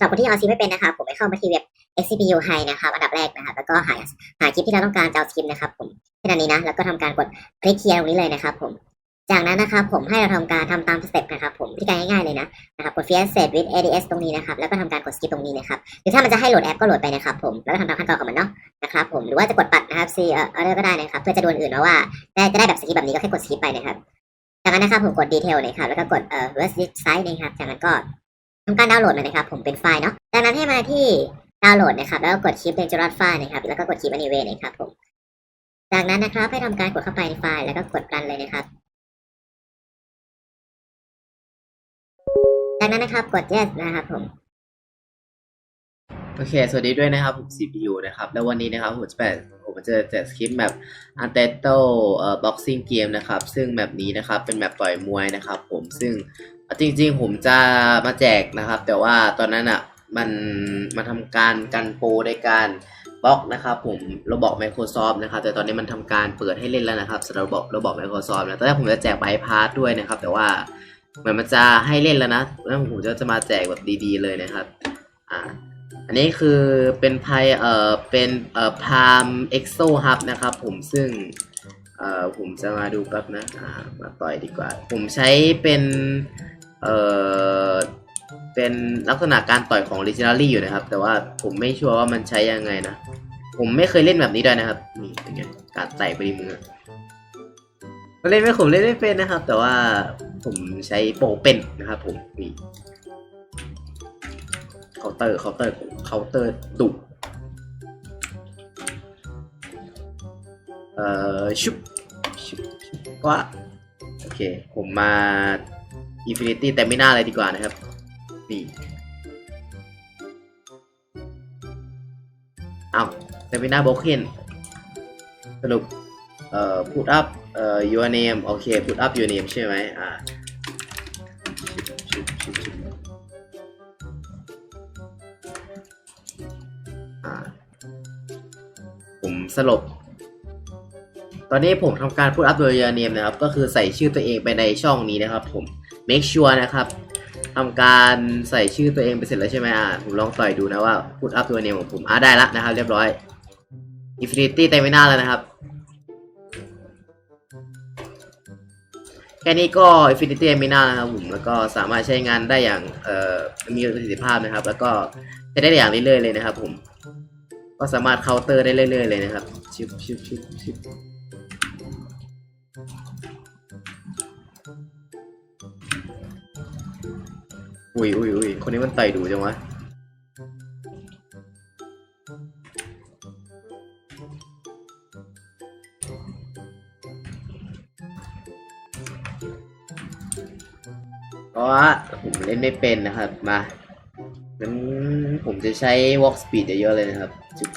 สำหรับคนที่เอาซีไม่เป็นนะครับผมไปเข้ามาที่เว็บ XCPU High นะครับอันดับแรกนะครับแล้วก็หาหาคลิปที่เราต้องการจะเอาคลิปนะครับผมแค่นั้นนี้นะแล้วก็ทำการกดคลิกเคลียร์ตรงนี้เลยนะครับ ผม จากนั้นนะครับผมให้เราทำการทำตามสเต็ปนะครับผมวิธีการง่ายๆเลยนะนะครับกด Fear Set with ADS ตรงนี้นะครับแล้วก็ทำการกด skip ตรงนี้นะครับหรือถ้ามันจะให้โหลดแอปก็โหลดไปนะครับผมแล้วก็ทำตามขั้นตอนของมันเนาะนะครับผมหรือว่าจะกดปัดนะครับ C เอ่อ order ก็ได้นะครับเพื่อจะดูอันอื่นนะว่าได้จะได้แบบสกิปแบบนี้ก็แค่กด skip ไปนะครับจากนั้นนะครับผมกด detail นะครับแล้วก็กดเอ่อ reverse site นะครับจากนั้นก็ ทำการดาวน์โหลดมันนะครับ ผมเป็นไฟล์เนาะจากนั้นให้มาที่ดาวน์โหลดนะครับ แล้วก็กดคลิปเป็นจรดไฟล์นะครับ แล้วก็กดคลิป anyway นะครับผม จากนั้นนะครับให้ทำการกดเข้าไปในไฟล์แล้วก็กดรันเลยนะครับ จากนั้นนะครับกด yes นะครับผมโอเค สวัสดีด้วยนะครับ ผม CPU นะครับ แล้ววันนี้นะครับผมจะแปผมจะแจกสคริปต์แบบ u n t e t o เอ่อ boxing game นะครับ ซึ่งแบบนี้นะครับ เป็นแบบต่อยมวยนะครับ ผม ซึ่ง จริงๆ ผมจะมาแจกนะครับ แต่ว่าตอนนั้นอะมันมาทำการกันโปรในการบล็อกนะครับผมระบบ Microsoft นะครับ แต่ตอนนี้มันทำการเปิดให้เล่นแล้วนะครับสำหรับระบบระบบ Microsoft นะตอนแรกผมจะแจกใบพาสด้วยนะครับ แต่ว่าเหมือนมันจะให้เล่นแล้วนะแล้วผมจะจะมาแจกแบบดีๆเลยนะครับอ่าอันนี้คือเป็นไพเอ่อเป็นเอ่อพามเอ็กโซฮับนะครับผมซึ่งเอ่อผมจะมาดูแป๊บนะอ่ามาต่อยดีกว่า ผมใช้เป็น เอ่อเป็นลักษณะการต่อยของ Legendary อยู่นะครับ แต่ว่าผมไม่ชัวร์ว่ามันใช้ยังไงนะ ผมไม่เคยเล่นแบบนี้ด้วยนะครับ นี่เป็นไงการไต่ไปดีมือเล่นไม่ผมเล่นไม่เป็นนะครับ แต่ว่าผมใช้โปเป็นนะครับผมนี่เคาน์เตอร์เคาน์เตอร์เคาน์เตอร์ดุเอ่อชุบชุบชุบว่าโอเค ผมมา Infinity แต่ไม่น่าเลยดีกว่านะครับนี่เอาแต่ไม่น่าบล็อกเคนสรุปเอ่อ put up เอ่อ your name โอเค put up your name ใช่ไหมอ่าอ่าผมสลบ ตอนนี้ผมทำการพูดอัพโดยยาเนมนะครับ ก็คือใส่ชื่อตัวเองไปในช่องนี้นะครับผม make sure นะครับทำการใส่ชื่อตัวเองไปเสร็จแล้วใช่ไหมอ่าผมลองต่อยดูนะว่าพูดอัพตัวเนมของผมอ่าได้ละนะครับ เรียบร้อย Infinity เต็มไม่น่าแล้วนะครับ แค่นี้ก็ Infinity เต็มไม่น่านะครับผมแล้วก็สามารถใช้งานได้อย่างเอ่อมีประสิทธิภาพนะครับ แล้วก็ใช้ได้อย่างเรื่อยๆเลยนะครับผม ก็สามารถเคาน์เตอร์ได้เรื่อยๆเลยนะครับชิบชิบชิบชิบ อุ้ยอุ้ยอุ้ยคนนี้มันไต่ดูจังวะเพราะว่าผมเล่นไม่เป็นนะครับ มางั้นผมจะใช้ walk speed เยอะๆเลยนะครับจุ๊บ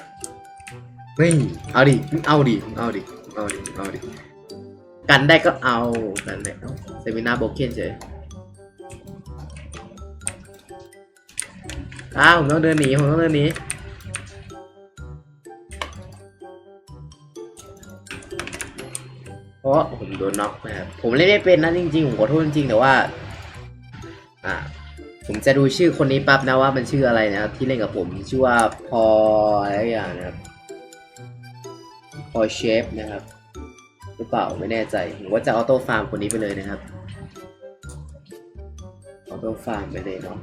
เฮ้ยเอาดิ เอาดิ เอาดิ เอาดิ เอาดิ กันได้ก็เอา กันได้เอาเซมินาโบเคนเฉย อ้าวผมต้องเดินหนีผมต้องเดินหนีเพราะผมโดนน็อกนะครับผมเล่นไม่เป็นนะจริงๆผมขอโทษจริงๆแต่ว่า อ่า ผมจะดูชื่อคนนี้ปั๊บนะว่ามันชื่ออะไรนะครับที่เล่นกับผมชื่อว่าพออะไรอย่างนะครับพอเชฟนะครับ หรือเปล่าไม่แน่ใจผมว่าจะออโต้ฟาร์มคนนี้ไปเลยนะครับออโต้ฟาร์มไปเลยเนาะ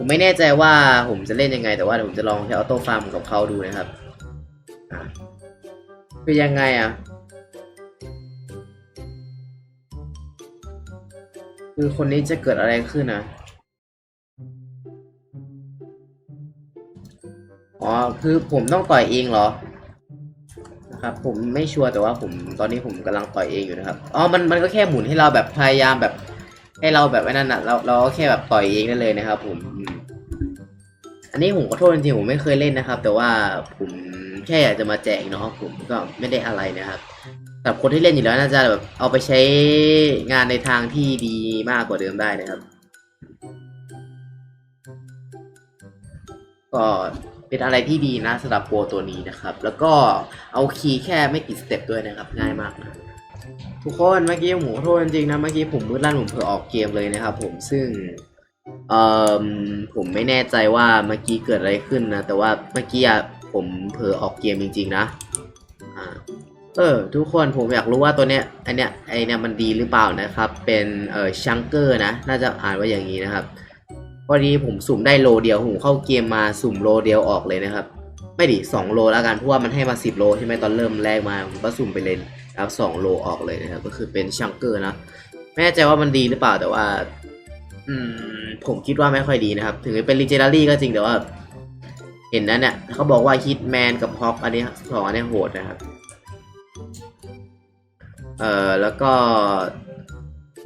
ผมไม่แน่ใจว่าผมจะเล่นยังไง แต่ว่าเดี๋ยวผมจะลองใช้ออโต้ฟาร์มกับเขาดูนะครับคือยังไงอะ คือคนนี้จะเกิดอะไรขึ้นนะอ๋อ คือผมต้องต่อยเองเหรอ นะครับ ผมไม่ชัวร์แต่ว่าผมตอนนี้ผมกำลังต่อยเองอยู่นะครับ อ๋อ มันมันก็แค่หมุนให้เราแบบพยายามแบบ ให้เราแบบไอ้นั่นน่ะเราเราก็แค่แบบต่อยเองได้เลยนะครับผมอืมอันนี้ผมขอโทษจริงๆผมไม่เคยเล่นนะครับ แต่ว่าผมแค่อยากจะมาแจกเนาะผมก็ไม่ได้อะไรนะครับสำหรับคนที่เล่นอยู่แล้วน่าจะแบบเอาไปใช้งานในทางที่ดีมากกว่าเดิมได้นะครับ ก็เป็นอะไรที่ดีนะสำหรับโปรตัวนี้นะครับ แล้วก็เอาคีย์แค่ไม่กี่สเต็ปด้วยนะครับ ง่ายมากนะ ทุกคนเมื่อกี้ผมขอโทษจริงๆนะเมื่อกี้ผมมืดลั่นผมเผลอออกเกมเลยนะครับ ผมซึ่งเอ่อผมไม่แน่ใจว่าเมื่อกี้เกิดอะไรขึ้นนะแต่ว่าเมื่อกี้ผมเผลอออกเกมจริง ๆ นะอ่าเออทุกคนผมอยากรู้ว่าตัวเนี้ยอันเนี้ยไอเนี้ยมันดีหรือเปล่านะครับ เป็นเอ่อชังเกอร์นะ น่าจะอ่านว่าอย่างนี้นะครับพอดีผมสุ่มได้โลเดียวผมเข้าเกมมาสุ่มโลเดียวออกเลยนะครับ ไม่ดิสองโลแล้วกันเพราะว่ามันให้มาสิบโลใช่ไหมตอนเริ่มแรกมาผมก็สุ่มไปเลยแล้วสองโลออกเลยนะครับก็คือเป็นชังเกอร์นะไม่แน่ใจว่ามันดีหรือเปล่าแต่ว่า อืม ผมคิดว่าไม่ค่อยดีนะครับ ถึงเป็น l ีเจนารี่ก็จริงแต่ว่า เห็นนั้นเนี่ยเขาบอกว่าฮิตแมนกับฮอกอันนี้สองอันนี้โหดนะครับ เอ่อแล้วก็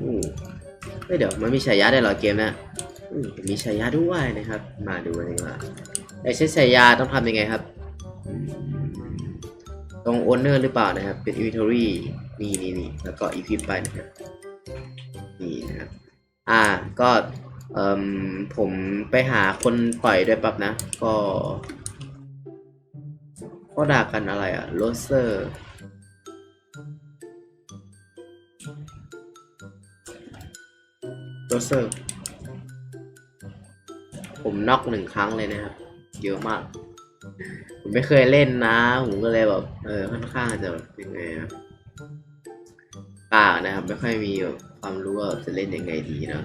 อู้เดี๋ยวมันมีฉายาได้หรอเกมเนะอืมมีฉายาด้วยนะครับ มาดูกันดีกว่า ไอ้ใช้ฉายาต้องทำยังไงครับ ตรงโอนเนอร์หรือเปล่านะครับ เป็น inventory นี่นี่นี่แล้วก็ equip ไปนะครับ นี่นะครับ อ่า ก็เอ่มผมไปหาคนปล่อยด้วยปั๊บนะ ก็ ก็ด่ากันอะไรอะโรเซอร์โรเซอร์ ผมน็อกหนึ่งครั้งเลยนะครับ เยอะมาก ผมไม่เคยเล่นนะ ผมก็เลยแบบเออค่อนข้างจะแบบยังไงอะกล้านะครับ ไม่ค่อยมีแบบความรู้ว่าจะเล่นยังไงดีเนาะ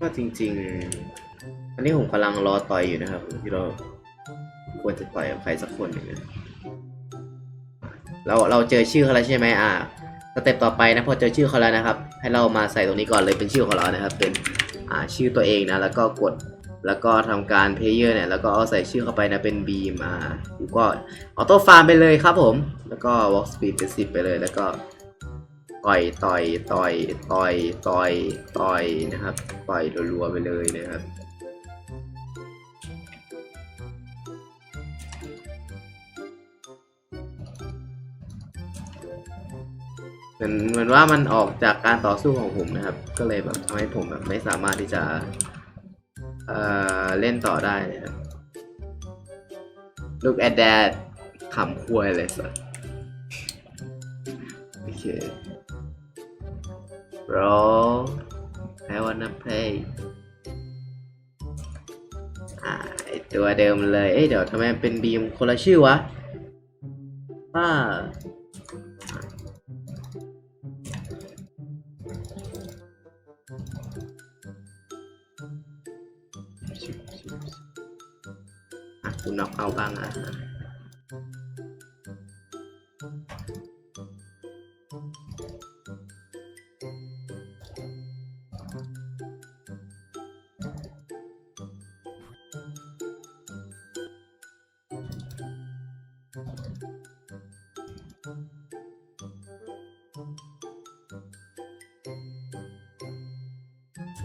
ก็จริง ๆ อันนี้ผมกำลังรอต่อยอยู่นะครับ ที่เราควรจะต่อยกับใครสักคนหนึ่งนะเราเราเจอชื่อเขาแล้วใช่ไหมอ่า สเต็ปต่อไปนะพอเจอชื่อเขาแล้วนะครับ ให้เรามาใส่ตรงนี้ก่อนเลยเป็นชื่อของเรานะครับ เป็นอ่าชื่อตัวเองนะแล้วก็กดแล้วก็ทำการเพลเยอร์เนี่ยแล้วก็เอาใส่ชื่อเข้าไปนะเป็นบีมอ่าผมก็ออโต้ฟาร์มไปเลยครับผม แล้วก็ walk speed เป็นสิบไปเลยแล้วก็ต่อยต่อยต่อยต่อยต่อยต่อยนะครับต่อยรัวๆไปเลยนะครับ เหมือนเหมือนว่ามันออกจากการต่อสู้ของผมนะครับ ก็เลยแบบทำให้ผมแบบไม่สามารถที่จะเอ่อเล่นต่อได้นะครับ Look at that ขำควยเลยสัสโอเค Bro I wanna play ไอตัวเดิมเลย เอ้ยเดี๋ยวทำไมเป็นบีมคนละชื่อวะป้าอ่า บ้างอะ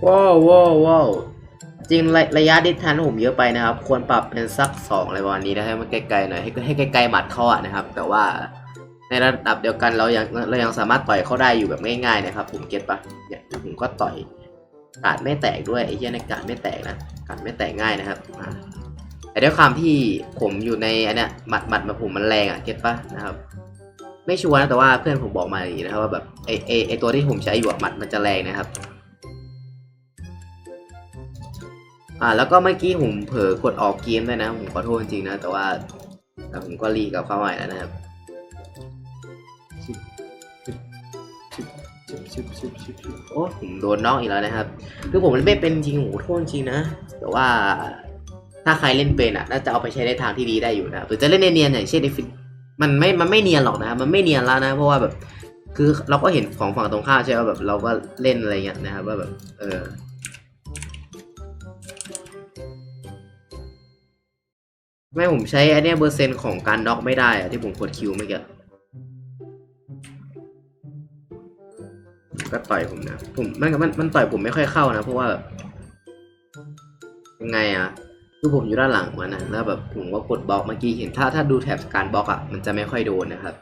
ว้าวว้าวว้าว จริงระระยะดิทันผมเยอะไปนะครับ ควรปรับเป็นสักสองอะไรประมาณนี้นะให้มันไกลๆหน่อยให้ให้ใกล้ๆหมัดเขาอะนะครับ แต่ว่าในระดับเดียวกันเรายังเรายังสามารถต่อยเขาได้อยู่แบบง่ายๆนะครับ ผมเก็ตปะเนี่ยผมก็ต่อยกาดไม่แตกด้วยไอ้เหี้ยในกาดไม่แตกนะกาดไม่แตกง่ายนะครับแต่ด้วยความที่ผมอยู่ในอันเนี้ยหมัดหมัดมาผมมันแรงอะเก็ตปะนะครับ ไม่ชัวร์นะแต่ว่าเพื่อนผมบอกมาอย่างนี้นะครับว่าแบบไอไอไอตัวที่ผมใช้อยู่หมัดมันจะแรงนะครับ อ่าแล้วก็เมื่อกี้ผมเผลอกดออกเกมด้วยนะ ผมขอโทษจริงๆนะ แต่ว่าแต่ผมก็รีกลับเข้ามาใหม่แล้วนะครับโอ้ผมโดนน้องอีกแล้วนะครับ คือผมเล่นไม่เป็นจริงผมขอโทษจริงนะ แต่ว่าถ้าใครเล่นเป็นอะน่าจะเอาไปใช้ในทางที่ดีได้อยู่นะครับหรือจะเล่นเนียนๆอย่างเช่นในฟิมันไม่ มันไม่เนียนหรอกนะ มันไม่เนียนแล้วนะ เพราะว่าแบบ คือเราก็เห็นของฝั่งตรงข้ามใช่ไหมว่าแบบเราก็เล่นอะไรเงี้ยนะครับว่าแบบ เออ ไม่ผมใช้อันเนี้ยเปอร์เซ็นต์ของการน็อกไม่ได้อะที่ผมกดคิวเมื่อกี้ก็ต่อยผมนะ ผมมันมันมันต่อยผมไม่ค่อยเข้านะ เพราะว่าแบบยังไงอะคือผมอยู่ด้านหลังมันนะแล้วแบบผมก็กดบล็อกเมื่อกี้เห็นถ้าถ้าดูแถบการบล็อกอะมันจะไม่ค่อยโดนนะครับ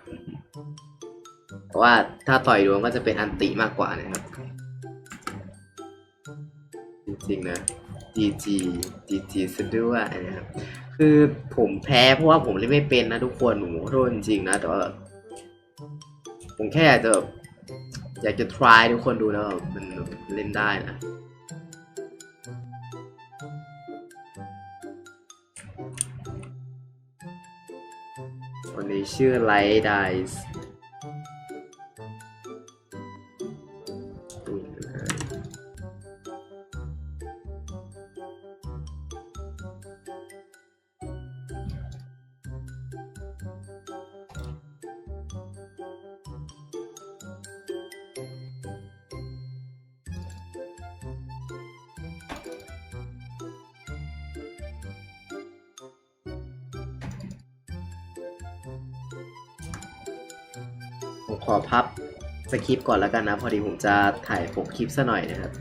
เพราะว่าถ้าต่อยโดนก็จะเป็นอันติมากกว่านะครับ จริงๆนะ GG GG ซะด้วยนะครับ คือผมแพ้เพราะว่าผมเล่นไม่เป็นนะทุกคนผมขอโทษจริงๆนะแต่ว่าผมแค่อยากจะอยากจะ try ทุกคนดูแล้วแบบมันเล่นได้นะคนนี้ชื่อไลท์ไดส์ อพับสคริปต์ก่อนแล้วกันนะ พอดีผมจะถ่ายปกคลิปซะหน่อยนะครับ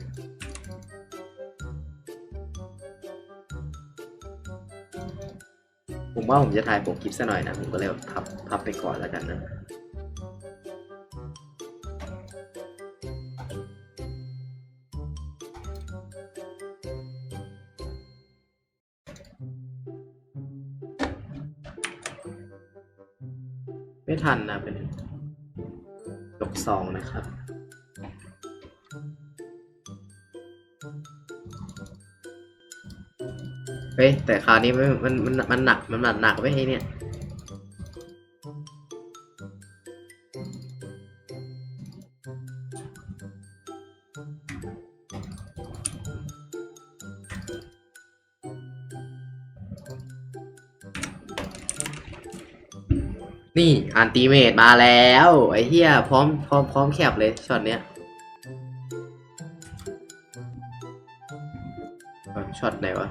ผมว่าผมจะถ่ายปกคลิปซะหน่อยนะ ผมก็เลยพับพับไปก่อนแล้วกันนะไม่ทันนะเป็น ยกสองนะครับ เฮ้ย แต่คราวนี้มันมันมันมันหนักมันหนักหนักไว้ให้เนี่ย นี่อันติเมตมาแล้วไอ้เหี้ยพร้อมพร้อมพร้อมแคปเลยช็อตเนี้ยช็อตไหนวะ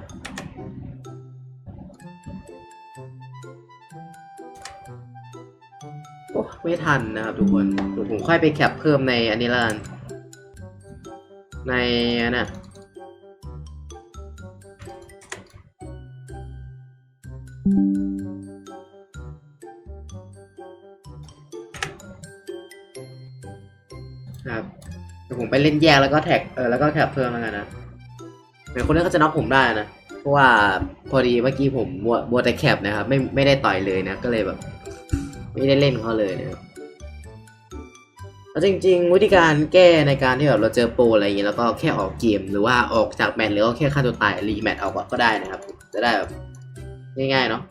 โอ้ไม่ทันนะครับทุกคนเดี๋ยวผมค่อยไปแคปเพิ่มในอันนี้ละกันในอันน่ะ ครับเดี๋ยวผมไปเล่นแยกแล้วก็แท็กเออแล้วก็แคปเพิ่มแล้วกันนะเดี๋ยวคนนี้ก็จะน็อกผมได้นะเพราะว่าพอดีเมื่อกี้ผมมัวมัวแต่แคปนะครับ ไม่ไม่ได้ต่อยเลยนะ ก็เลยแบบ ไม่ได้เล่นเขาเลยนะครับแล้วจริง ๆ วิธีการแก้ในการที่แบบเราเจอโปรอะไรอย่างเงี้ยแล้วก็แค่ออกเกมหรือว่าออกจากแมตช์หรือว่าแค่ฆ่าตัวตายรีแมตช์เอาก็ได้นะครับ จะได้แบบง่ายๆเนาะ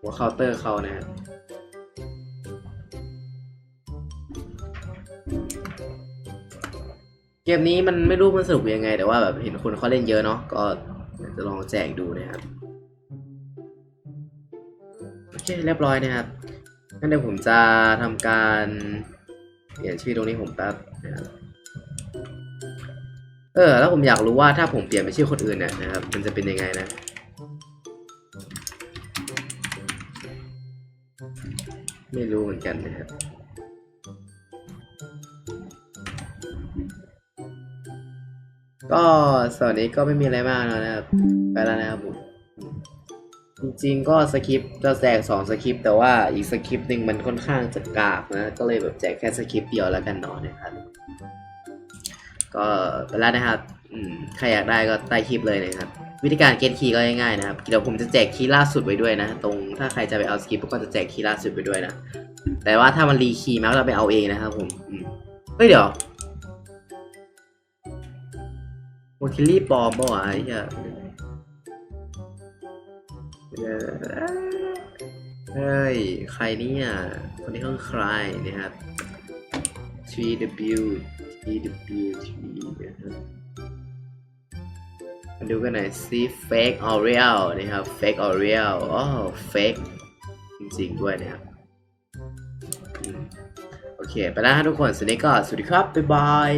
หัวเคาน์เตอร์เขานะครับ เกมนี้มันไม่รู้มันสนุกยังไง แต่ว่าแบบเห็นคนเขาเล่นเยอะเนาะก็จะลองแจกดูนะครับโอเคเรียบร้อยนะครับงั้นเดี๋ยวผมจะทำการเปลี่ยนชื่อตรงนี้ผมแป๊บนะครับเออแล้วผมอยากรู้ว่าถ้าผมเปลี่ยนเป็นชื่อคนอื่นเนี่ยนะครับมันจะเป็นยังไงนะไม่รู้เหมือนกันนะครับ ก็สวัสดีก็ไม่มีอะไรมากแล้วนะครับ ไปแล้วนะครับผมจริงๆก็สคริปต์จะแจกสองสคริปต์แต่ว่าอีกสคริปต์หนึ่งมันค่อนข้างจะกากนะ ก็เลยแบบแจกแค่สคริปต์เดียวแล้วกันเนาะนะครับ ก็ไปแล้วนะครับใครอยากได้ก็ใต้คลิปเลยนะครับ วิธีการเกณฑ์คีย์ก็ง่ายๆนะครับเดี๋ยวผมจะแจกคีย์ล่าสุดไว้ด้วยนะ ตรงถ้าใครจะไปเอาสคริปต์ก็จะแจกคีย์ล่าสุดไปด้วยนะ แต่ว่าถ้ามันรีคีย์มาก็เราไปเอาเองนะครับผมเฮ้ยเดี๋ยว วอคิลี่ปลอมปะวะไอ้เหี้ยเฮ้ย ใครเนี่ย คนนี้คือใครนะครับ TW TW T นะครับมาดูกันหน่อยซิ fake or real นะครับ fake or real อ๋อ fake จริงๆด้วยนะครับโอเค ไปแล้วฮะทุกคนสวัสดีก็สวัสดีครับ บ๊ายบาย